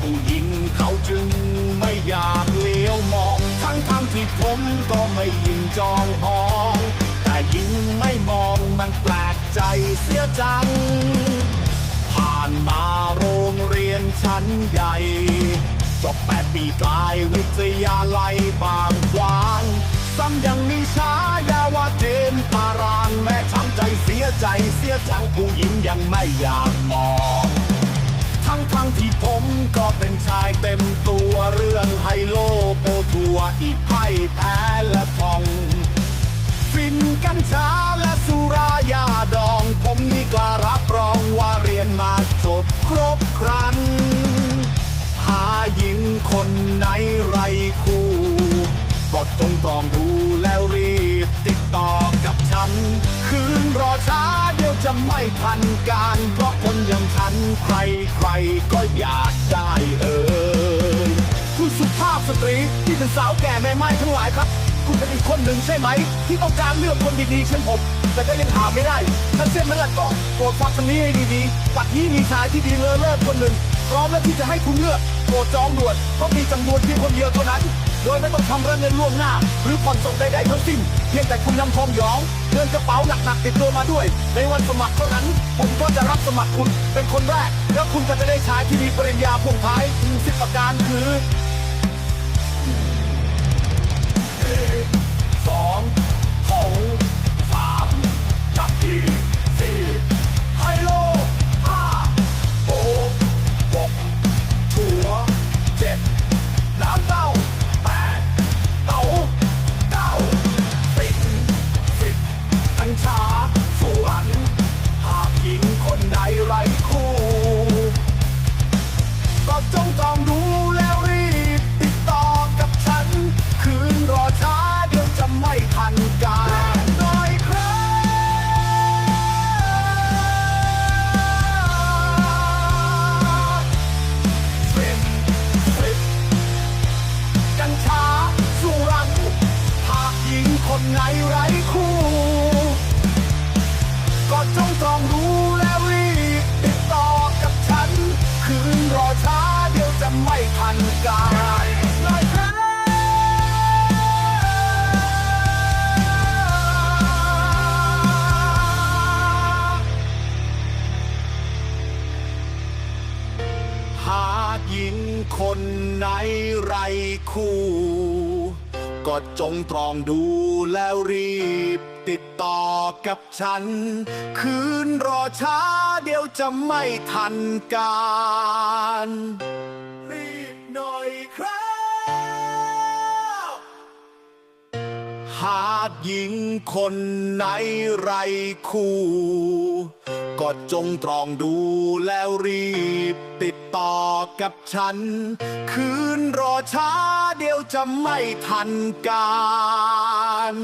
ผู้หญิงเขาจึงไม่อยากเลี้ยวมอง ทั้งทางที่ผมก็ไม่ยิงจองหอง แต่ยิงไม่มองมันแปลกใจเสียจัง ผ่านมาโรงเรียนชั้นใหญ่จบแปดปีกลายวิทยาลัยบางขวางซ้ำยังมีฉายาว่าเจนตารางแม่ช้ำใจเสียใจเสียจังผู้หญิงยังไม่อยากมอง ทั้งทั้งๆที่ผมก็เป็นชายเต็มตัวเรื่องไฮโลโปทัวอีกไพ่แพ้และทอง ฟินกัญชาและสุรายาดอง ผมนี่กล้ารับรองว่าเรียนมาจบครบครัน หาหญิงคนไหนไรคู่ก็จงตรองดูแล้วรีบติดต่อกับฉัน คืนรอช้า จะไม่ทันการ เพราะคนอย่างฉันใครใครๆก็อยากได้เอ่ยคุณสุภาพสตรีที่เป็นสาวแก่แม่ไม้ทั้งหลายครับ คุณเป็นอีกคนหนึ่งใช่ไหม ที่ต้องการเลือกคนดีๆเช่นผม แต่ก็ยังหาไม่ได้ถ้าเส้นนั้นละก็โปรดฟังทางนี้ให้ดีๆปัดนี้มีชายที่ดีเลอเลิศคนหนึ่งพร้อมแล้วที่จะให้คุณเลือกโปรดจองด่วนเพราะมีจำนวนเพียงคนเดียวเท่านั้น โดยไม่ต้องทำเรื่องเงินล่วงหน้า หรือผ่อนส่งใดๆทั้งสิ้น เพียงแต่คุณนำทองหยองเดินกระเป๋าหนักๆติดตัวมาด้วย ในวันสมัครเท่านั้น ผมก็จะรับสมัครคุณเป็นคนแรก แล้วคุณก็จะได้ใช้ที่มีปริญญาพ่วงท้ายถึงสิบประการคือ ไม่ทันการหน่อยครับหากหญิงคนไหนไรคู่ ก็จงตรองดูแล้วรีบติดต่อกับฉัน คืนรอช้าเดี๋ยวจะไม่ทันการ หาดหญิงคนไหนไรคู่ ก็จงตรองดูแล้วรีบติดต่อกับฉัน คืนรอช้าเดี๋ยวจะไม่ทันการ